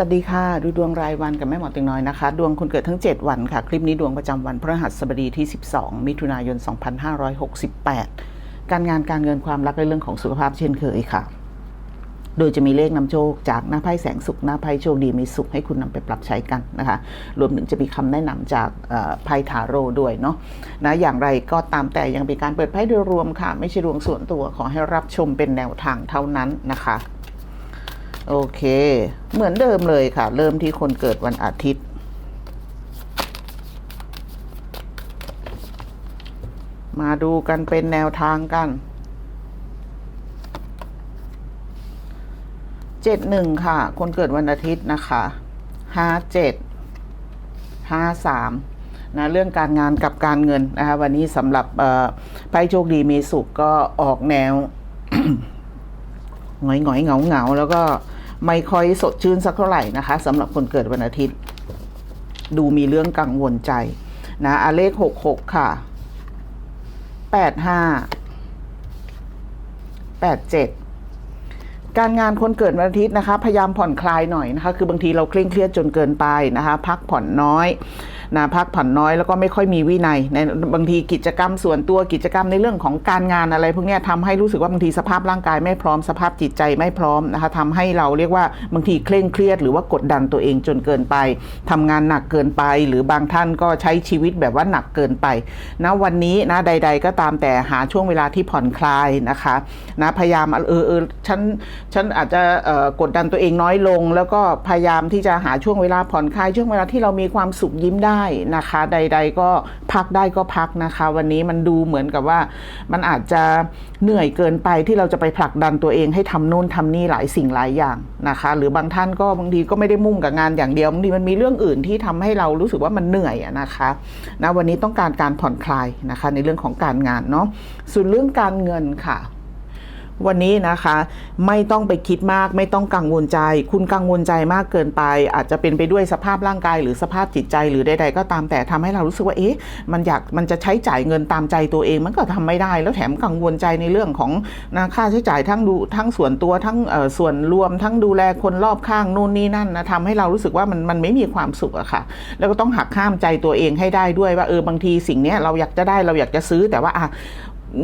วัสดีค่ะ ดูดวงรายวันกับแม่หมอติงน้อยนะคะ ดวงคนเกิดทั้ง 7 วันค่ะ คลิปนี้ดวงประจำวันพฤหัสบดีที่ 12 มิถุนายน 2568 การงานการเงินความรักและเรื่องของสุขภาพเช่นเคยค่ะ โดยจะมีเลขนำโชคจากหน้าไพ่แสงสุขหน้าไพ่โชคดีมีสุขให้คุณนำไปปรับใช้กันนะคะ รวมถึงจะมีคำแนะนำจากไพ่ทาโร่ด้วยเนาะนะอย่างไรก็ตามแต่ยังเป็นการเปิดไพ่โดยรวมค่ะ ไม่ใช่ดวงส่วนตัวขอให้รับชมเป็นแนวทางเท่านั้นนะคะ โอเค เหมือนเดิมเลยค่ะ เริ่มที่คนเกิดวันอาทิตย์ มาดูกันเป็นแนวทางกันเจ็ดหนึ่งค่ะ คนเกิดวันอาทิตย์นะคะห้าเจ็ดห้าสามนะเรื่องการงานกับการเงินนะคะวันนี้สำหรับไพ่โชคดีมีสุขก็ออกแนวหงอยหงอยเหงาเหงาๆแล้วก็ ไม่ค่อยสดชื่นสักเท่าไหร่นะคะสำหรับคนเกิดวันอาทิตย์ ดูมีเรื่องกังวลใจนะอาเลขหกหกค่ะแปดห้าแปดเจ็ดการงานคนเกิดวันอาทิตย์นะคะ พยายามผ่อนคลายหน่อยนะคะ คือบางทีเราเคร่งเครียดจนเกินไปนะคะ พักผ่อนน้อย นะพักผ่อนน้อยแล้วก็ไม่ค่อยมีวินัยในบางทีกิจกรรมส่วนตัวกิจกรรมในเรื่องของการงานอะไร พวกนี้ทำให้รู้สึกว่าบางทีสภาพร่างกายไม่พร้อมสภาพจิตใจไม่พร้อมนะคะทำให้เราเรียกว่าบางทีเคร่งเครียด หรือว่ากดดันตัวเองจนเกินไปทำงานหนักเกินไป หรือบางท่านก็ใช้ชีวิตแบบว่าหนักเกินไปนะวันนี้นะใด ๆ ก็ตามแต่หาช่วงเวลาที่ผ่อนคลายนะคะนะพยายามเออเออฉันฉันอาจจะกดดันตัวเองน้อยลง แล้วก็พยายามที่จะหาช่วงเวลาผ่อนคลายช่วงเวลาที่เรามีความสุขยิ้มได้ได้นะคะ ใด ๆ ก็พักได้ก็พักนะคะ วันนี้มันดูเหมือนกับว่า มันอาจจะเหนื่อยเกินไปที่เราจะไปผลักดันตัวเองให้ทำโน่นทำนี่หลายสิ่งหลายอย่างนะคะ หรือบางท่านก็บางทีก็ไม่ได้มุ่งกับงานอย่างเดียวบางทีมันมีเรื่องอื่นที่ทำให้เรารู้สึกว่ามันเหนื่อยนะคะนะวันนี้ต้องการการผ่อนคลายนะคะ ในเรื่องของการงานเนาะส่วนเรื่องการเงินค่ะ วันนี้นะคะไม่ต้องไปคิดมากไม่ต้องกังวลใจ คุณกังวลใจมากเกินไป อาจจะเป็นไปด้วยสภาพร่างกาย หรือสภาพจิตใจหรือใดๆก็ตามแต่ทำให้เรารู้สึกว่าเอ๊ะมันอยากมันจะใช้จ่ายเงินตามใจตัวเอง มันก็ทำไม่ได้ แล้วแถมกังวลใจในเรื่องของนะค่าใช้จ่ายทั้งดูทั้งส่วนตัวทั้งส่วนรวม ทั้งดูแลคนรอบข้างนู่นนี่นั่นนะทำให้เรารู้สึกว่ามันมันไม่มีความสุขอะค่ะ แล้วก็ต้องหักข้ามใจตัวเองให้ได้ด้วยว่าเออบางทีสิ่งนี้เราอยากจะได้เราอยากจะซื้อแต่ว่าอะ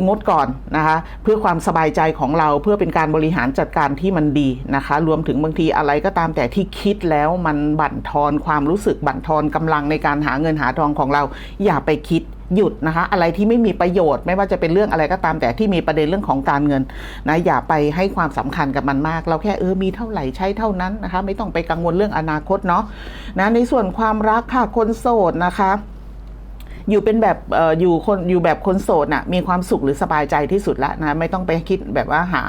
งดก่อนนะคะเพื่อความสบายใจของเราเพื่อเป็นการบริหารจัดการที่มันดีนะคะ รวมถึงบางทีอะไรก็ตามแต่ที่คิดแล้วมันบั่นทอนความรู้สึกบั่นทอนกำลังในการหาเงินหาทองของเรา อย่าไปคิดหยุดนะคะ อะไรที่ไม่มีประโยชน์ ไม่ว่าจะเป็นเรื่องอะไรก็ตามแต่ที่มีประเด็นเรื่องของการเงินนะอย่าไปให้ความสำคัญกับมันมาก เราแค่เออมีเท่าไหร่ใช้เท่านั้นนะคะ ไม่ต้องไปกังวลเรื่องอนาคตเนาะนะในส่วนความรักค่ะคนโสดนะคะ อยู่เป็นแบบออยู่คนอยู่แบบคนโสดน่ะมีความสุขหรือสบายใจที่สุดละนะไม่ต้องไปคิดแบบว่าหา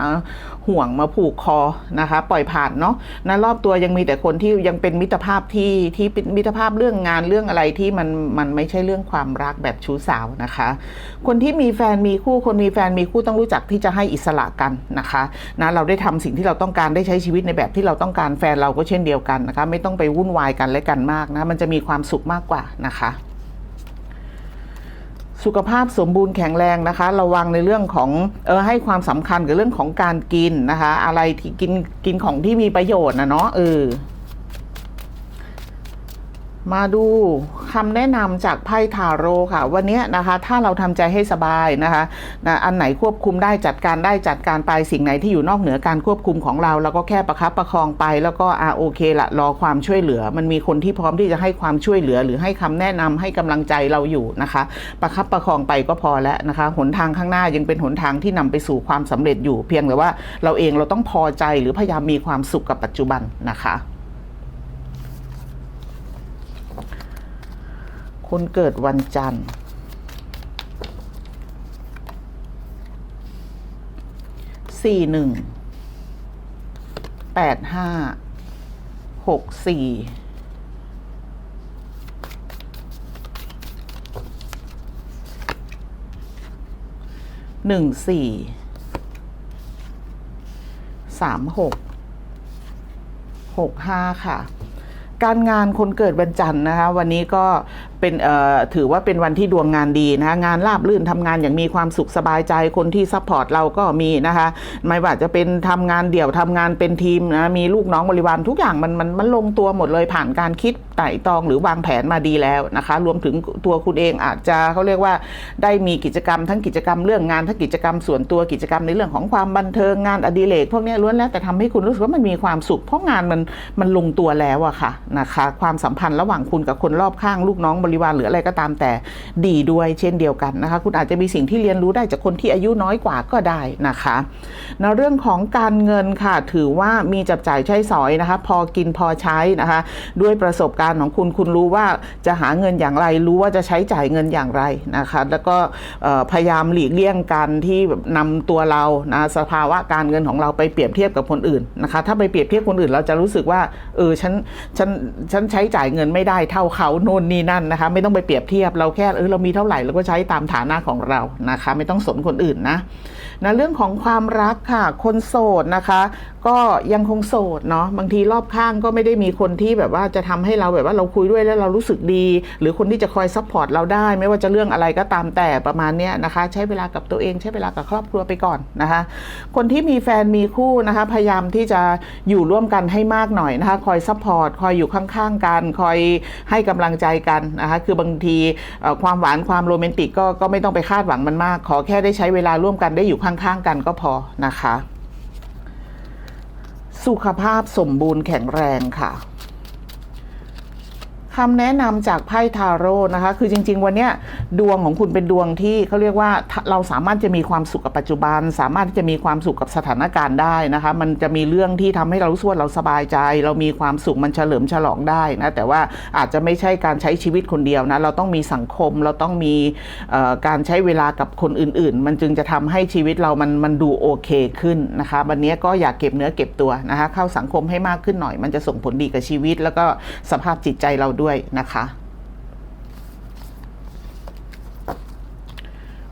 ห่วงมาผูกคอนะคะ ปล่อยผ่านเนาะนะรอบตัวยังมีแต่คนที่ยังเป็นมิตรภาพที่ที่เป็นมิตรภาพเรื่องงานเรื่องอะไรที่มันมันไม่ใช่เรื่องความรักแบบชู้สาวนะคะ คนที่มีแฟนมีคู่คนมีแฟนมีคู่ต้องรู้จักที่จะให้อิสระกันนะคะนะเราได้ทำสิ่งที่เราต้องการได้ใช้ชีวิตในแบบที่เราต้องการแฟนเราก็เช่นเดียวกันนะคะ ไม่ต้องไปวุ่นวายกันและกันมากนะมันจะมีความสุขมากกว่านะคะ สุขภาพสมบูรณ์แข็งแรงนะคะ ระวังในเรื่องของเออให้ความสำคัญกับเรื่องของการกินนะคะ อะไรที่กินกินของที่มีประโยชน์นะเนาะเออ มาดูคำแนะนำจากไพ่ทาโร่ค่ะ วันนี้นะคะ ถ้าเราทำใจให้สบายนะคะนะอันไหนควบคุมได้จัดการได้จัดการไปสิ่งไหนที่อยู่นอกเหนือการควบคุมของเราเราก็แค่ประคับประคองไป แล้วก็อ่าโอเคละรอความช่วยเหลือ มันมีคนที่พร้อมที่จะให้ความช่วยเหลือ หรือให้คำแนะนำให้กำลังใจเราอยู่นะคะ ประคับประคองไปก็พอแล้วนะคะหนทางข้างหน้ายังเป็นหนทางที่นำไปสู่ความสำเร็จอยู่ เพียงแต่ว่าเราเองเราต้องพอใจหรือพยายามมีความสุขกับปัจจุบันนะคะ คนเกิดวันจันทร์ สี่หนึ่ง แปดห้า หกสี่ หนึ่งสี่ สามหก หกห้าค่ะการงานคนเกิดวันจันทร์นะคะ วันนี้ก็ เป็นเอ่อถือว่าเป็นวันที่ดวงงานดีนะคะงานราบรื่นทำงานอย่างมีความสุขสบายใจคนที่ซัพพอร์ตเราก็มีนะคะไม่ว่าจะเป็นทำงานเดี่ยวทำงานเป็นทีมนะมีลูกน้องบริวารทุกอย่างมันมันมันลงตัวหมดเลยผ่านการคิดไต่ตรองหรือวางแผนมาดีแล้วนะคะ รวมถึงตัวคุณเองอาจจะเขาเรียกว่าได้มีกิจกรรมทั้งกิจกรรมเรื่องงานทั้งกิจกรรมส่วนตัวกิจกรรมในเรื่องของความบันเทิงงานอดิเรกพวกนี้ล้วนแล้วแต่ทำให้คุณรู้สึกว่ามันมีความสุขเพราะงานมันมันลงตัวแล้วอะค่ะนะคะความสัมพันธ์ระหว่างคุณกับคนรอบข้างลูกน้องบริวารหรืออะไรก็ตามแต่ดีด้วยเช่นเดียวกันนะคะ คุณอาจจะมีสิ่งที่เรียนรู้ได้จากคนที่อายุน้อยกว่าก็ได้นะคะในเรื่องของการเงินค่ะถือว่ามีจับจ่ายใช้สอยนะคะ พอกินพอใช้นะคะ ด้วยประสบการณ์ของคุณคุณรู้ว่าจะหาเงินอย่างไร รู้ว่าจะใช้จ่ายเงินอย่างไรนะคะ แล้วก็พยายามหลีกเลี่ยงการที่แบบนำตัวเรานะสภาวะการเงินของเราไปเปรียบเทียบกับคนอื่นนะคะ ถ้าไปเปรียบเทียบคนอื่นเราจะรู้สึกว่าเออฉันฉันฉันใช้จ่ายเงินไม่ได้เท่าเขาโน่นนี่นั่นนะคะไม่ต้องไปเปรียบเทียบเราแค่เออเรามีเท่าไหร่เราก็ใช้ตามฐานะของเรานะคะ ไม่ต้องสนคนอื่นนะนะเรื่องของความรักค่ะ คนโสดนะคะ ก็ยังคงโสดเนาะบางทีรอบข้างก็ไม่ได้มีคนที่แบบว่าจะทำให้เราแบบว่าเราคุยด้วยแล้วเรารู้สึกดี หรือคนที่จะคอยซัพพอร์ตเราได้ ไม่ว่าจะเรื่องอะไรก็ตามแต่ประมาณเนี้ยนะคะ ใช้เวลากับตัวเองใช้เวลากับครอบครัวไปก่อนนะคะ คนที่มีแฟนมีคู่นะคะ พยายามที่จะอยู่ร่วมกันให้มากหน่อยนะคะ คอยซัพพอร์ตคอยอยู่ข้างๆกัน คอยให้กำลังใจกันนะคะคือบางทีความหวานความโรแมนติกก็ก็ไม่ต้องไปคาดหวังมันมาก ขอแค่ได้ใช้เวลาร่วมกันได้อยู่ข้างๆกันก็พอนะคะ สุขภาพสมบูรณ์แข็งแรงค่ะ คำแนะนำจากไพ่ทาโร่นะคะ คือจริง ๆ วันนี้ดวงของคุณเป็นดวงที่เขาเรียกว่าเราสามารถจะมีความสุขกับปัจจุบัน สามารถที่จะมีความสุขกับสถานการณ์ได้นะคะ มันจะมีเรื่องที่ทำให้เรารู้สึกว่าเราสบายใจ เรามีความสุขมันเฉลิมฉลองได้นะ แต่ว่าอาจจะไม่ใช่การใช้ชีวิตคนเดียวนะ เราต้องมีสังคม เราต้องมีการใช้เวลากับคนอื่น ๆ มันจึงจะทำให้ชีวิตเรามันมันดูโอเคขึ้นนะคะ วันนี้ก็อยากเก็บเนื้อเก็บตัวนะคะ เข้าสังคมให้มากขึ้นหน่อย มันจะส่งผลดีกับชีวิต แล้วก็สภาพจิตใจเราด้วยยนะคะ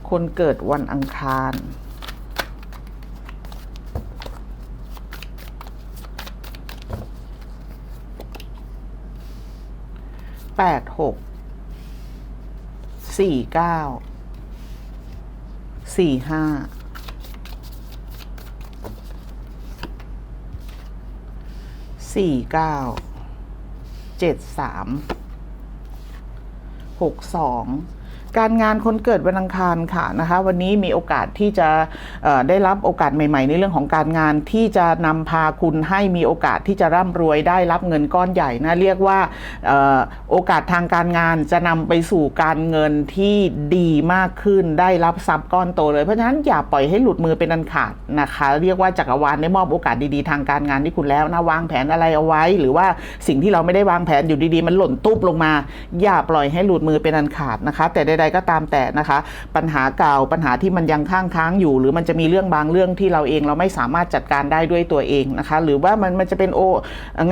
คนเกิดวันอังคารแปดหกสี่เก้าสี่ห้าสี่เก้า เจ็ดสามหกสอง การงานคนเกิดวันอังคารค่ะนะคะวันนี้มีโอกาสที่จะได้รับโอกาสใหม่ ๆ ในเรื่องของการงานที่จะนำพาคุณให้มีโอกาสที่จะร่ำรวยได้รับเงินก้อนใหญ่นะเรียกว่าโอกาสทางการงานจะนำไปสู่การเงินที่ดีมากขึ้นได้รับทรัพย์ก้อนโตเลยเพราะฉะนั้นอย่าปล่อยให้หลุดมือเป็นอันขาดนะคะ เรียกว่าจักรวาลได้มอบโอกาสดีๆทางการงานที่คุณแล้วนะวางแผนอะไรเอาไว้ หรือว่าสิ่งที่เราไม่ได้วางแผนอยู่ดีๆ มันหล่นตุ๊บลงมา อย่าปล่อยให้หลุดมือเป็นอันขาดนะคะ แต่ใดๆก็ตามแต่นะคะ ปัญหาเก่าปัญหาที่มันยังค้างค้างอยู่ หรือมันจะมีเรื่องบางเรื่องที่เราเองเราไม่สามารถจัดการได้ด้วยตัวเองนะคะ หรือว่ามันมันจะเป็นโอ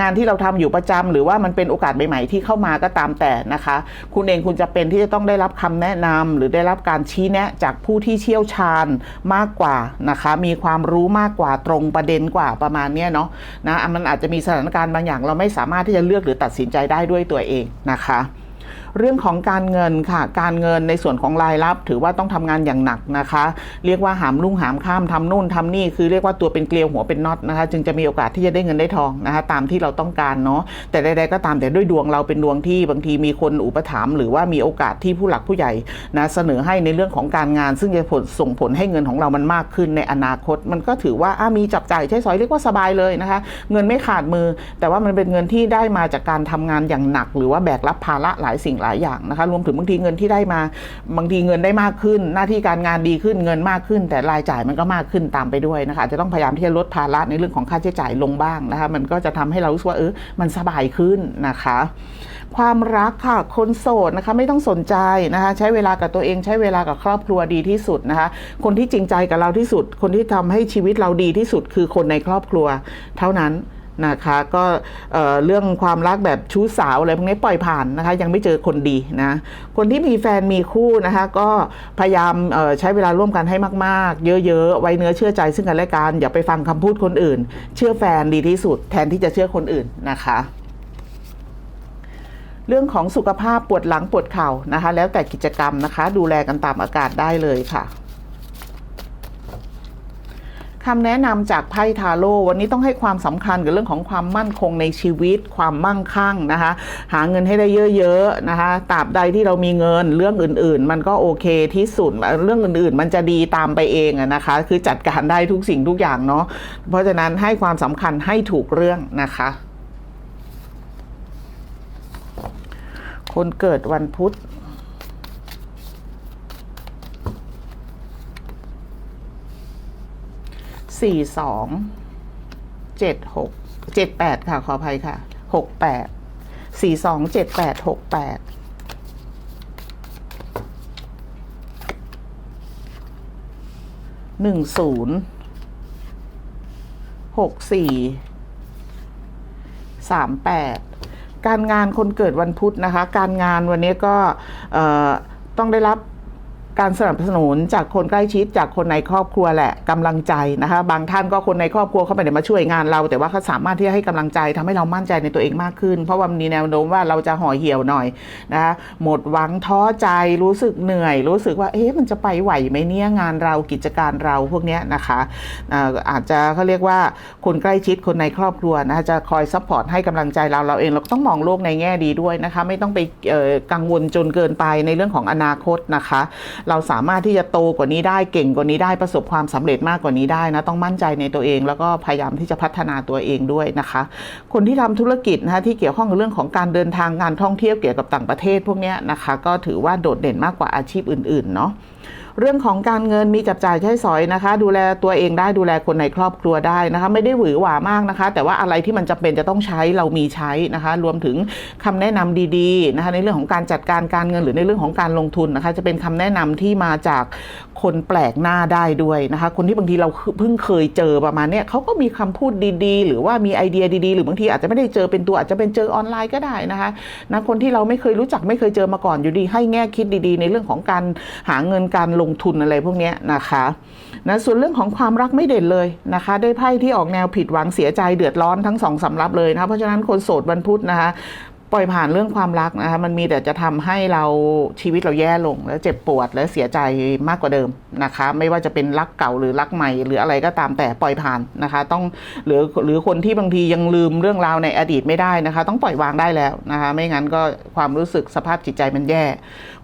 งานที่เราทำอยู่ประจำหรือว่ามันเป็นโอกาสใหม่ ๆ ที่เข้ามาก็ตามแต่นะคะ คุณเองคุณจะเป็นที่จะต้องได้รับคำแนะนำหรือได้รับการชี้แนะจากผู้ที่เชี่ยวชาญมากกว่านะคะ มีความรู้มากกว่าตรงประเด็นกว่าประมาณนี้เนาะนะมันอาจจะมีสถานการณ์บางอย่างเราไม่สามารถที่จะเลือกหรือตัดสินใจได้ด้วยตัวเองนะคะ เรื่องของการเงินค่ะ การเงินในส่วนของรายรับ ถือว่าต้องทำงานอย่างหนักนะคะ เรียกว่าหามลุ่งหามข้ามทำนู่นทำนี่คือเรียกว่าตัวเป็นเกลียวหัวเป็นน็อตนะคะ จึงจะมีโอกาสที่จะได้เงินได้ทองนะคะตามที่เราต้องการเนาะแต่ใดๆก็ตามแต่ด้วยดวงเราเป็นดวงที่บางทีมีคนอุปถัมภ์หรือว่ามีโอกาสที่ผู้หลักผู้ใหญ่นะเสนอให้ในเรื่องของการงาน ซึ่งจะผลส่งผลให้เงินของเรามันมากขึ้นในอนาคต มันก็ถือว่ามีจับจ่ายใช้สอยเรียกว่าสบายเลยนะคะ เงินไม่ขาดมือ แต่ว่ามันเป็นเงินที่ได้มาจากการทำงานอย่างหนัก หรือว่าแบกรับภาระหลายสิ่งหลายอย่างนะคะ รวมถึงบางทีเงินที่ได้มา บางทีเงินได้มากขึ้น หน้าที่การงานดีขึ้นเงินมากขึ้น แต่รายจ่ายมันก็มากขึ้นตามไปด้วยนะคะอาจจะต้องพยายามที่จะลดภาระในเรื่องของค่าใช้จ่ายลงบ้างนะคะ มันก็จะทำให้เรารู้สึกว่าเออมันสบายขึ้นนะคะ ความรักค่ะคนโสดนะคะไม่ต้องสนใจนะคะ ใช้เวลากับตัวเองใช้เวลากับครอบครัวดีที่สุดนะคะ คนที่จริงใจกับเราที่สุด คนที่ทำให้ชีวิตเราดีที่สุดคือคนในครอบครัว เท่านั้น นะคะก็เอ่อเรื่องความรักแบบชู้สาวอะไรพวกนี้ปล่อยผ่านนะคะ ยังไม่เจอคนดีนะ คนที่มีแฟนมีคู่นะคะ ก็พยายามใช้เวลาร่วมกันให้มากๆ เยอะๆ ไว้เนื้อเชื่อใจซึ่งกันและกันอย่าไปฟังคำพูดคนอื่น เชื่อแฟนดีที่สุด แทนที่จะเชื่อคนอื่นนะคะเรื่องของสุขภาพปวดหลังปวดเข่านะคะ แล้วแต่กิจกรรมนะคะ ดูแลกันตามอาการได้เลยค่ะ คำแนะนำจากไพ่ทาโร่วันนี้ต้องให้ความสำคัญกับเรื่องของความมั่นคงในชีวิต ความมั่งคั่งนะคะ หาเงินให้ได้เยอะๆนะคะตราบใดที่เรามีเงินเรื่องอื่น ๆ มันก็โอเคที่สุดเรื่องอื่น ๆ มันจะดีตามไปเองนะคะ คือจัดการได้ทุกสิ่งทุกอย่างเนาะเพราะฉะนั้นให้ความสำคัญให้ถูกเรื่องนะคะ คนเกิดวันพุธ สี่สองเจ็ดหกเจ็ดแปดค่ะ ขออภัยค่ะหกแปดสี่สองเจ็ดแปดหกแปดหนึ่งศูนย์หกสี่สามแปดการงานคนเกิดวันพุธนะคะ การงานวันนี้ก็ต้องได้รับ การสนับสนุนจากคนใกล้ชิดจากคนในครอบครัวแหละกำลังใจนะคะ บางท่านก็คนในครอบครัวเขาไม่ได้มาช่วยงานเรา แต่ว่าเขาสามารถที่จะให้กำลังใจทำให้เรามั่นใจในตัวเองมากขึ้น เพราะว่ามีแนวโน้มว่าเราจะห่อเหี่ยวหน่อยนะคะหมดหวังท้อใจรู้สึกเหนื่อย รู้สึกว่าเอ๊ะมันจะไปไหวไหมเนี่ยงานเรากิจการเราพวกเนี้ยนะคะอาจจะเขาเรียกว่าคนใกล้ชิดคนในครอบครัวนะคะจะคอยซัพพอร์ตให้กำลังใจเราเราเองเราก็ต้องมองโลกในแง่ดีด้วยนะคะ ไม่ต้องไปกังวลจนเกินไปในเรื่องของอนาคตนะคะเราสามารถที่จะโตกว่านี้ได้เก่งกว่านี้ได้ประสบความสำเร็จมากกว่านี้ได้นะต้องมั่นใจในตัวเอง แล้วก็พยายามที่จะพัฒนาตัวเองด้วยนะคะ คนที่ทำธุรกิจนะคะที่เกี่ยวข้องกับเรื่องของการเดินทางงานท่องเที่ยวเกี่ยวกับต่างประเทศพวกนี้นะคะก็ถือว่าโดดเด่นมากกว่าอาชีพอื่นๆเนาะ เรื่องของการเงินมีจับจ่ายใช้สอยนะคะ ดูแลตัวเองได้ดูแลคนในครอบครัวได้นะคะ ไม่ได้หวือหวามากนะคะ แต่ว่าอะไรที่มันจำเป็นจะต้องใช้เรามีใช้นะคะ รวมถึงคำแนะนำดีๆนะคะในเรื่องของการจัดการการเงินหรือในเรื่องของการลงทุนนะคะ จะเป็นคำแนะนำที่มาจากคนแปลกหน้าได้ด้วยนะคะ คนที่บางทีเราเพิ่งเคยเจอประมาณเนี้ยเขาก็มีคำพูดดีๆ หรือว่ามีไอเดียดีๆ หรือบางทีอาจจะไม่ได้เจอเป็นตัวอาจจะเป็นเจอออนไลน์ก็ได้นะคะนะคนที่เราไม่เคยรู้จักไม่เคยเจอมาก่อนอยู่ดี ให้แง่คิดดีๆ ในเรื่องของการหาเงินการลงทุนอะไรพวกนี้นะคะนะส่วนเรื่องของความรักไม่เด่นเลยนะคะ ได้ไพ่ที่ออกแนวผิดหวังเสียใจเดือดร้อนทั้งสองสำรับเลยนะเพราะฉะนั้นคนโสดวันพุธนะคะ ปล่อยผ่านเรื่องความรักนะคะมันมีแต่จะทำให้เราชีวิตเราแย่ลง แล้วเจ็บปวดและเสียใจมากกว่าเดิมนะคะ ไม่ว่าจะเป็นรักเก่าหรือรักใหม่ หรืออะไรก็ตามแต่ปล่อยผ่านนะคะ ต้องหรือหรือคนที่บางทียังลืมเรื่องราวในอดีตไม่ได้นะคะ ต้องปล่อยวางได้แล้วนะคะ ไม่งั้นก็ความรู้สึกสภาพจิตใจมันแย่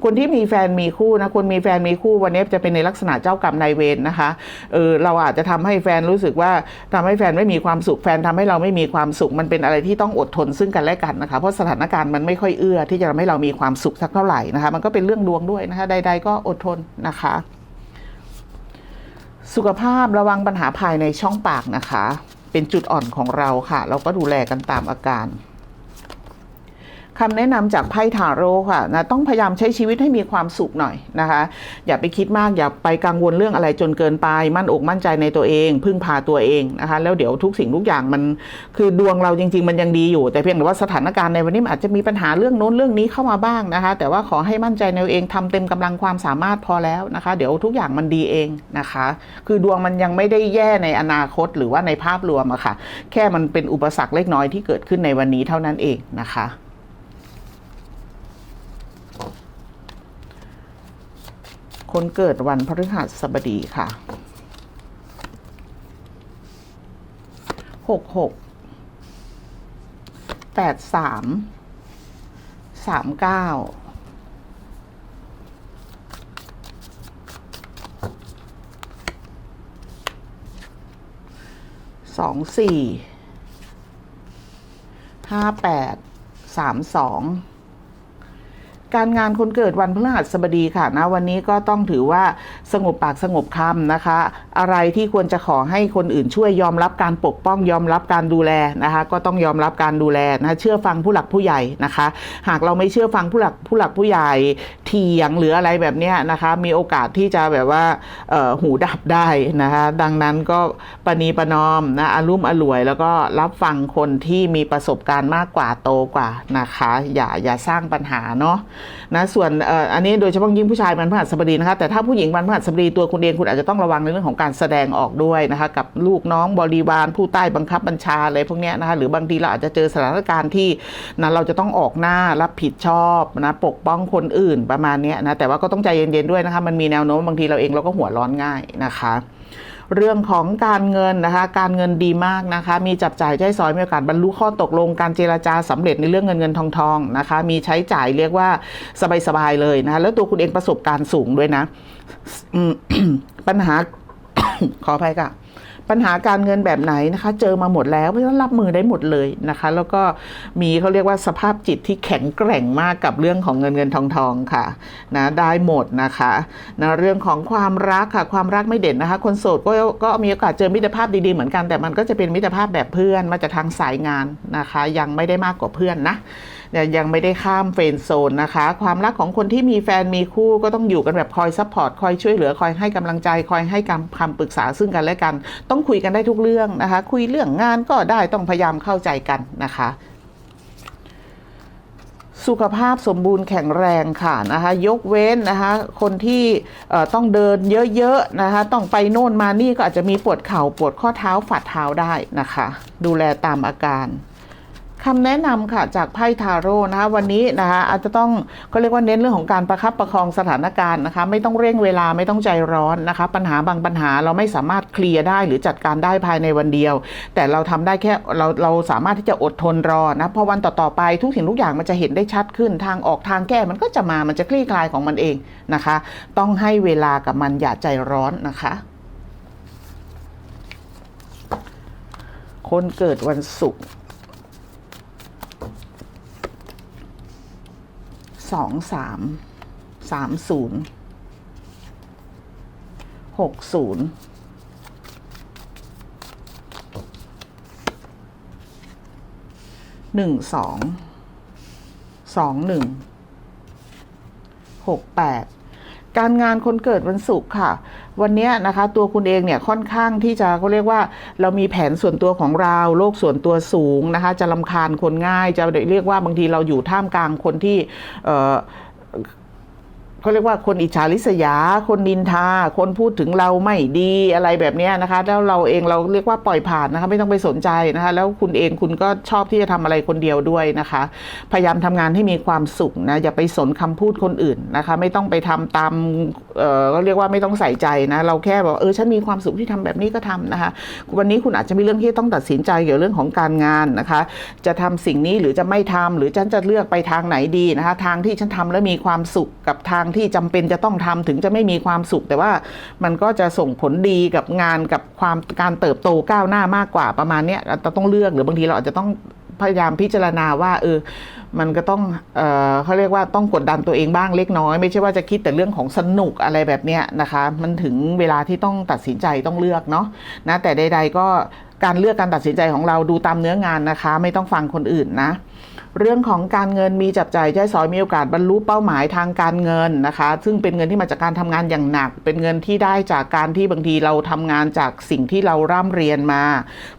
คนที่มีแฟนมีคู่นะคนมีแฟนมีคู่วันนี้จะเป็นในลักษณะเจ้ากรรมนายเวรนะคะเออเราอาจจะทำให้แฟนรู้สึกว่าทำให้แฟนไม่มีความสุขแฟนทำให้เราไม่มีความสุขมันเป็นอะไรที่ต้องอดทนซึ่งกันและกันนะคะเพราะสถานการณ์มันไม่ค่อยเอื้อ ที่จะทำให้เรามีความสุขสักเท่าไหร่นะคะ มันก็เป็นเรื่องดวงด้วยนะคะ ใด ๆ ก็อดทนนะคะ สุขภาพระวังปัญหาภายในช่องปากนะคะ เป็นจุดอ่อนของเราค่ะ เราก็ดูแลกันตามอาการ คำแนะนำจากไพ่ทาโร่ค่ะนะต้องพยายามใช้ชีวิตให้มีความสุขหน่อยนะคะ อย่าไปคิดมากอย่าไปกังวลเรื่องอะไรจนเกินไป มั่นอกมั่นใจในตัวเอง พึ่งพาตัวเองนะคะ แล้วเดี๋ยวทุกสิ่งทุกอย่างมันคือดวงเราจริง ๆ มันยังดีอยู่ แต่เพียงแต่ว่าสถานการณ์ในวันนี้อาจจะมีปัญหาเรื่องโน้นเรื่องนี้เข้ามาบ้างนะคะ แต่ว่าขอให้มั่นใจในตัวเองทำเต็มกำลังความสามารถพอแล้วนะคะ เดี๋ยวทุกอย่างมันดีเองนะคะ คือดวงมันยังไม่ได้แย่ในอนาคตหรือว่าในภาพรวมอะค่ะ แค่มันเป็นอุปสรรคเล็กน้อยที่เกิดขึ้นในวันนี้เท่านั้นเองนะคะ คนเกิดวันพฤหัสบดีค่ะ หกหก แปดสาม สามเก้า สองสี่ ห้าแปด สามสอง การงานคนเกิดวันพฤหัสบดีค่ะนะวันนี้ก็ต้องถือว่าสงบปากสงบคำนะคะ อะไรที่ควรจะขอให้คนอื่นช่วยยอมรับการปกป้องยอมรับการดูแลนะคะก็ต้องยอมรับการดูแลนะเชื่อฟังผู้หลักผู้ใหญ่นะคะ หากเราไม่เชื่อฟังผู้หลักผู้หลักผู้ใหญ่เถียงหรืออะไรแบบเนี้ยนะคะมีโอกาสที่จะแบบว่าหูดับได้นะคะดังนั้นก็ปณีประนอมนะอารุ่มอร่วยแล้วก็รับฟังคนที่มีประสบการณ์มากกว่าโตกว่านะคะ อย่าอย่าสร้างปัญหาเนาะนะส่วนอันนี้โดยเฉพาะยิ่งผู้ชายวันพฤหัสบดีนะคะแต่ถ้าผู้หญิงวันพฤหัสบดีตัวคุณเองคุณอาจจะต้องระวังในเรื่องของการแสดงออกด้วยนะคะกับลูกน้องบริวารผู้ใต้บังคับบัญชาอะไรพวกนี้นะคะหรือบางทีเราอาจจะเจอสถานการณ์ที่นะเราจะต้องออกหน้ารับผิดชอบนะปกป้องคนอื่นประมาณนี้นะแต่ว่าก็ต้องใจเย็นๆด้วยนะคะมันมีแนวโน้มบางทีเราเองเราก็หัวร้อนง่ายนะคะเรื่องของการเงินนะคะ การเงินดีมากนะคะ มีจับจ่ายใช้สอยมีโอกาสบรรลุข้อตกลงการเจรจาสำเร็จในเรื่องเงินเงินทองทองนะคะ มีใช้จ่ายเรียกว่าสบายๆเลยนะคะแล้วตัวคุณเองประสบการณ์สูงด้วยนะปัญหา ขออภัยค่ะปัญหาการเงินแบบไหนนะคะ เจอมาหมดแล้วเพราะฉะนั้นรับมือได้หมดเลยนะคะ แล้วก็มีเขาเรียกว่าสภาพจิตที่แข็งแกร่งมากกับเรื่องของเงินเงินทองทองค่ะนะได้หมดนะคะนะเรื่องของความรักค่ะ ความรักไม่เด่นนะคะ คนโสดก็ก็มีโอกาสเจอมิตรภาพดีๆเหมือนกันแต่มันก็จะเป็นมิตรภาพแบบเพื่อนมาจากทางสายงานนะคะ ยังไม่ได้มากกว่าเพื่อนนะ ยังยังไม่ได้ข้ามเฟรนด์โซนนะคะ ความรักของคนที่มีแฟนมีคู่ก็ต้องอยู่กันแบบคอยซัพพอร์ตคอยช่วยเหลือคอยให้กำลังใจคอยให้คำคำปรึกษาซึ่งกันและกัน ต้องคุยกันได้ทุกเรื่องนะคะ คุยเรื่องงานก็ได้ต้องพยายามเข้าใจกันนะคะสุขภาพสมบูรณ์แข็งแรงค่ะนะคะยกเว้นนะคะคนที่ต้องเดินเยอะๆนะคะต้องไปโน่นมานี่ก็อาจจะมีปวดเข่าปวดข้อเท้าฝ่าเท้าได้นะคะ ดูแลตามอาการ คำแนะนำค่ะจากไพ่ทาโร่นะคะวันนี้นะคะอาจจะต้องเขาเรียกว่าเน้นเรื่องของการประคับประคองสถานการณ์นะคะไม่ต้องเร่งเวลาไม่ต้องใจร้อนนะคะ ปัญหาบางปัญหาเราไม่สามารถเคลียร์ได้หรือจัดการได้ภายในวันเดียว แต่เราทำได้แค่เราเราสามารถที่จะอดทนรอนะพอวันต่อๆไปทุกสิ่งทุกอย่างมันจะเห็นได้ชัดขึ้นทางออกทางแก้มันก็จะมามันจะคลี่คลายของมันเองนะคะ ต้องให้เวลากับมันอย่าใจร้อนนะคะคนเกิดวันศุกร์ สองสามสามศูนย์หกศูนย์หนึ่งสองสองหนึ่งหกแปดการงานคนเกิดวันศุกร์ค่ะ วันนี้นะคะตัวคุณเองเนี่ยค่อนข้างที่จะเขาเรียกว่าเรามีแผนส่วนตัวของเราโลกส่วนตัวสูงนะคะจะลำคาญคนง่ายจะเรียกว่าบางทีเราอยู่ท่ามกลางคนที่ เขาเรียกว่าคนอิจฉาริษยา คนนินทา คนพูดถึงเราไม่ดีอะไรแบบนี้นะคะ แล้วเราเองเราเรียกว่าปล่อยผ่านนะคะ ไม่ต้องไปสนใจนะคะ แล้วคุณเองคุณก็ชอบที่จะทำอะไรคนเดียวด้วยนะคะ พยายามทำงานให้มีความสุขนะ อย่าไปสนคำพูดคนอื่นนะคะ ไม่ต้องไปทำตาม เออก็เรียกว่าไม่ต้องใส่ใจนะ เราแค่บอกเออฉันมีความสุขที่ทำแบบนี้ก็ทำนะคะ วันนี้คุณอาจจะมีเรื่องที่ต้องตัดสินใจเกี่ยวกับเรื่องของการงานนะคะ จะทำสิ่งนี้หรือจะไม่ทำหรือฉันจะเลือกไปทางไหนดีนะคะ ทางที่ฉันทำแล้วมีความสุขกับทางที่ที่จำเป็นจะต้องทำถึงจะไม่มีความสุข แต่ว่ามันก็จะส่งผลดีกับงานกับความการเติบโตก้าวหน้ามากกว่าประมาณเนี้ยเราต้องเลือกหรือบางทีเราอาจจะต้องพยายามพิจารณาว่าเออมันก็ต้องเออเขาเรียกว่าต้องกดดันตัวเองบ้างเล็กน้อย ไม่ใช่ว่าจะคิดแต่เรื่องของสนุกอะไรแบบเนี้ยนะคะ มันถึงเวลาที่ต้องตัดสินใจต้องเลือกเนาะนะแต่ใด ๆ ก็การเลือกการตัดสินใจของเราดูตามเนื้องานนะคะ ไม่ต้องฟังคนอื่นนะเรื่องของการเงินมีจับจ่ายใช้สอยมีโอกาสบรรลุเป้าหมายทางการเงินนะคะ ซึ่งเป็นเงินที่มาจากการทำงานอย่างหนัก เป็นเงินที่ได้จากการที่บางทีเราทำงานจากสิ่งที่เราร่ำเรียนมา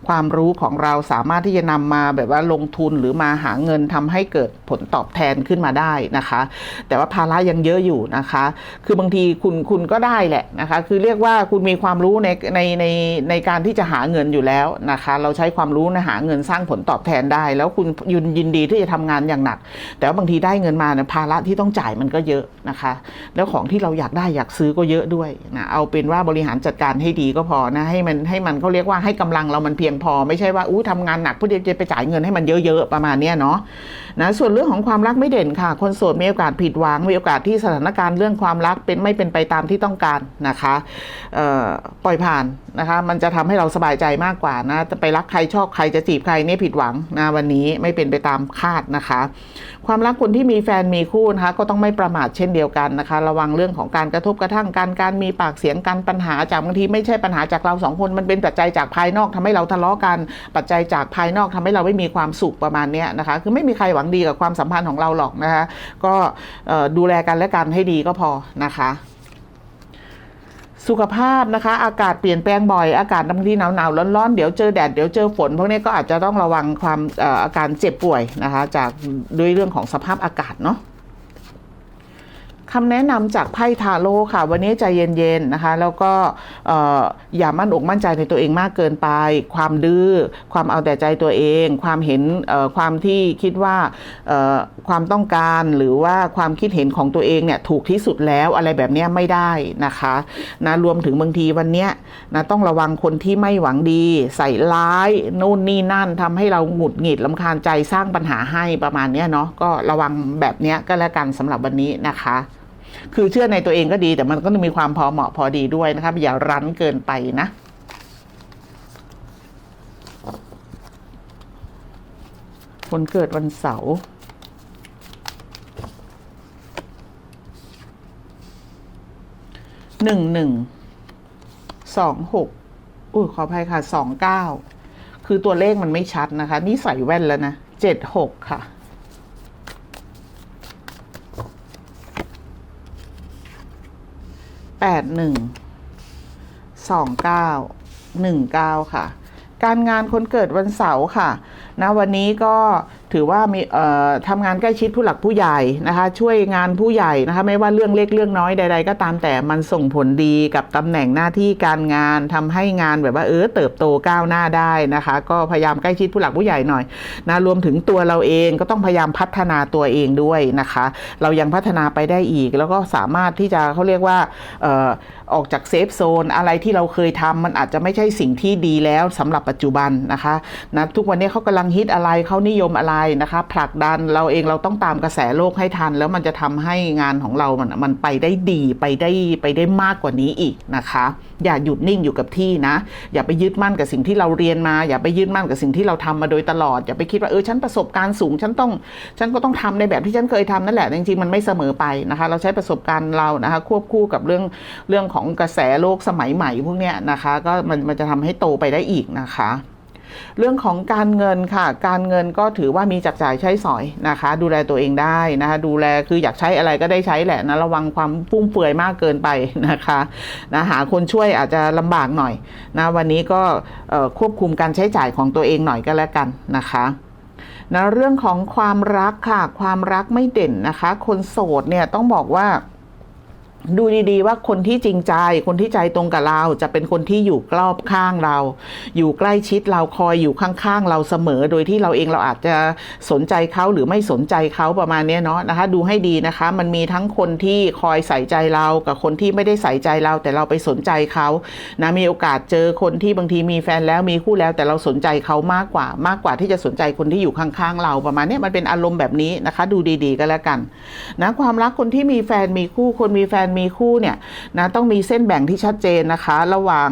ความรู้ของเราสามารถที่จะนำมาแบบว่าลงทุนหรือมาหาเงินทำให้เกิดผลตอบแทนขึ้นมาได้นะคะ แต่ว่าภาระยังเยอะอยู่นะคะ คือบางทีคุณคุณก็ได้แหละนะคะ คือเรียกว่าคุณมีความรู้ในในในในการที่จะหาเงินอยู่แล้วนะคะ เราใช้ความรู้นะหาเงินสร้างผลตอบแทนได้ แล้วคุณยินยินดีที่จะทำงานอย่างหนัก แต่ว่าบางทีได้เงินมาเนี่ยภาระที่ต้องจ่ายมันก็เยอะนะคะ แล้วของที่เราอยากได้อยากซื้อก็เยอะด้วยนะเอาเป็นว่าบริหารจัดการให้ดีก็พอนะให้มันให้มันเขาเรียกว่าให้กำลังเรามันเพียงพอ ไม่ใช่ว่าอู้ทำงานหนักเพื่อจะไปจ่ายเงินให้มันเยอะๆประมาณเนี้ยเนาะนะส่วนเรื่องของความรักไม่เด่นค่ะ คนโสดมีโอกาสผิดหวังมีโอกาสที่สถานการณ์เรื่องความรักเป็นไม่เป็นไปตามที่ต้องการนะคะปล่อยผ่านนะคะ มันจะทำให้เราสบายใจมากกว่านะจะไปรักใครชอบใครจะจีบใครเนี่ยผิดหวังนะวันนี้ไม่เป็นไปตามคาดนะคะ ความรักคนที่มีแฟนมีคู่นะคะก็ต้องไม่ประมาทเช่นเดียวกันนะคะ ระวังเรื่องของการกระทบกระทั่งการการมีปากเสียงกันปัญหาจากบางทีไม่ใช่ปัญหาจากเราสองคนมันเป็นปัจจัยจากภายนอกทำให้เราทะเลาะกัน ปัจจัยจากภายนอกทำให้เราไม่มีความสุขประมาณนี้นะคะ คือไม่มีใครหวังดีกับความสัมพันธ์ของเราหรอกนะคะ ก็ดูแลกันและกันให้ดีก็พอนะคะ สุขภาพนะคะ อากาศเปลี่ยนแปลงบ่อยอากาศบางทีหนาวหนาวร้อนๆเดี๋ยวเจอแดดเดี๋ยวเจอฝนพวกนี้ก็อาจจะต้องระวังความอาการเจ็บป่วยนะคะ จากด้วยเรื่องของสภาพอากาศเนาะ คำแนะนำจากไพ่ทาโร่ค่ะ วันนี้ใจเย็นๆนะคะ แล้วก็เอ่อย่ามั่นอกมั่นใจในตัวเองมากเกินไป ความดื้อความเอาแต่ใจตัวเอง ความเห็นความที่คิดว่าความต้องการหรือว่าความคิดเห็นของตัวเองเนี่ยถูกที่สุดแล้วอะไรแบบนี้ไม่ได้นะคะนะรวมถึงบางทีวันนี้นะต้องระวังคนที่ไม่หวังดี ใส่ร้ายนู่นนี่นั่นทำให้เราหงุดหงิดลำคาญใจสร้างปัญหาให้ประมาณนี้เนาะก็ระวังแบบนี้ก็แล้วกันสำหรับวันนี้นะคะ คือเชื่อในตัวเองก็ดี แต่มันก็ต้องมีความพอเหมาะพอดีด้วยนะครับ อย่ารั้นเกินไปนะคนเกิดวันเสาร์หนึ่งหนึ่งสองหกอุ้ยขออภัยค่ะสองเก้าคือตัวเลขมันไม่ชัดนะคะ นี่ใส่แว่นแล้วนะเจ็ดหกค่ะ แปดหนึ่งสองเก้าหนึ่งเก้าค่ะ การงานคนเกิดวันเสาร์ค่ะนะวันนี้ก็ ถือว่ามีเอ่อทำงานใกล้ชิดผู้หลักผู้ใหญ่นะคะ ช่วยงานผู้ใหญ่นะคะไม่ว่าเรื่องเล็กเรื่องน้อยใด ๆ ก็ตามแต่มันส่งผลดีกับตำแหน่งหน้าที่การงานทำให้งานแบบว่าเออเติบโตก้าวหน้าได้นะคะ ก็พยายามใกล้ชิดผู้หลักผู้ใหญ่หน่อยนะรวมถึงตัวเราเองก็ต้องพยายามพัฒนาตัวเองด้วยนะคะ เรายังพัฒนาไปได้อีก แล้วก็สามารถที่จะเขาเรียกว่า ออกจากเซฟโซนอะไรที่เราเคยทำมันอาจจะไม่ใช่สิ่งที่ดีแล้วสำหรับปัจจุบันนะคะนะทุกวันนี้เขากำลังฮิตอะไรเขานิยมอะไรนะคะผลักดันเราเองเราต้องตามกระแสโลกให้ทัน แล้วมันจะทำให้งานของเรามันมันไปได้ดีไปได้ไปได้มากกว่านี้อีกนะคะ อย่าหยุดนิ่งอยู่กับที่นะ อย่าไปยึดมั่นกับสิ่งที่เราเรียนมา อย่าไปยึดมั่นกับสิ่งที่เราทำมาโดยตลอด อย่าไปคิดว่าเออฉันประสบการณ์สูงฉันต้องฉันก็ต้องทำในแบบที่ฉันเคยทำนั่นแหละจริงๆมันไม่เสมอไปนะคะ เราใช้ประสบการณ์เรานะคะควบคู่กับเรื่องเรื่องของกระแสโลกสมัยใหม่พวกเนี้ยนะคะ ก็มันมันจะทำให้โตไปได้อีกนะคะเรื่องของการเงินค่ะ การเงินก็ถือว่ามีจับจ่ายใช้สอยนะคะ ดูแลตัวเองได้นะคะ ดูแลคืออยากใช้อะไรก็ได้ใช้แหละนะระวังความฟุ่มเฟือยมากเกินไปนะคะนะหาคนช่วยอาจจะลำบากหน่อยนะวันนี้ก็ควบคุมการใช้จ่ายของตัวเองหน่อยก็แล้วกันนะคะนะเรื่องของความรักค่ะ ความรักไม่เด่นนะคะ คนโสดเนี่ยต้องบอกว่า ดูดีๆ ว่าคนที่จริงใจ คนที่ใจตรงกับเราจะเป็นคนที่อยู่รอบข้างเรา อยู่ใกล้ชิดเราคอยอยู่ข้างๆ เราเสมอ โดยที่เราเองเราอาจจะสนใจเขาหรือไม่สนใจเขาประมาณนี้เนาะนะคะ ดูให้ดีนะคะ มันมีทั้งคนที่คอยใส่ใจเรากับคนที่ไม่ได้ใส่ใจเรา แต่เราไปสนใจเขานะมีโอกาสเจอคนที่บางทีมีแฟนแล้วมีคู่แล้ว แต่เราสนใจเขามากกว่ามากกว่าที่จะสนใจคนที่อยู่ข้างๆ เราประมาณนี้มันเป็นอารมณ์แบบนี้นะคะ ดูดีๆ ก็แล้วกันนะความรักคนที่มีแฟนมีคู่คนมีแฟนมีคู่เนี่ยนะต้องมีเส้นแบ่งที่ชัดเจนนะคะ ระหว่าง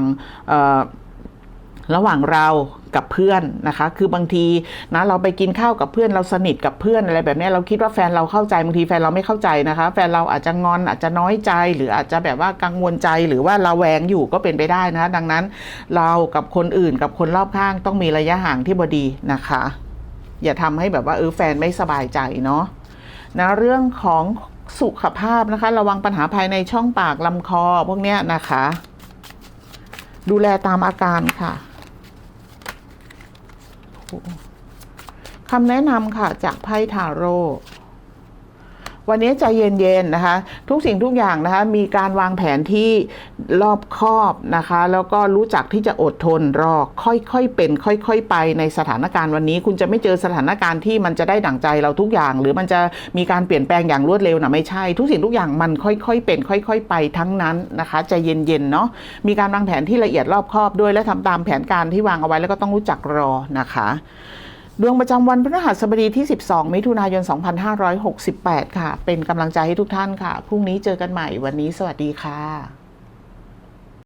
ระหว่างเรากับเพื่อนนะคะ คือบางทีนะเราไปกินข้าวกับเพื่อนเราสนิทกับเพื่อนอะไรแบบนี้เราคิดว่าแฟนเราเข้าใจบางทีแฟนเราไม่เข้าใจนะคะ แฟนเราอาจจะงอนอาจจะน้อยใจ หรืออาจจะแบบว่ากังวลใจหรือว่าเราแวงอยู่ก็เป็นไปได้นะคะดังนั้นเรากับคนอื่นกับคนรอบข้างต้องมีระยะห่างที่บดีนะคะ อย่าทำให้แบบว่าเออแฟนไม่สบายใจเนาะนะเรื่องของ สุขภาพนะคะ ระวังปัญหาภายในช่องปากลำคอพวกเนี้ยนะคะ ดูแลตามอาการค่ะคำแนะนำค่ะจากไพ่ทาโร่ วันนี้ใจเย็นๆนะคะ ทุกสิ่งทุกอย่างนะคะ มีการวางแผนที่รอบคอบนะคะ แล้วก็รู้จักที่จะอดทนรอค่อยๆเป็น ค่อยๆไปในสถานการณ์วันนี้ คุณจะไม่เจอสถานการณ์ที่มันจะได้ดั่งใจเราทุกอย่าง หรือมันจะมีการเปลี่ยนแปลงอย่างรวดเร็วนะไม่ใช่ ทุกสิ่งทุกอย่างมันค่อยๆเป็น ค่อย ๆ ไปทั้งนั้นนะคะใจเย็นๆเนาะมีการวางแผนที่ละเอียดรอบคอบด้วยและทำตามแผนการที่วางเอาไว้แล้วก็ต้องรู้จักรอนะคะ ดวงประจำวันพฤหัสบดีที่ 12 มิถุนายน 2568 ค่ะ เป็นกำลังใจให้ทุกท่านค่ะ พรุ่งนี้เจอกันใหม่ วันนี้สวัสดีค่ะ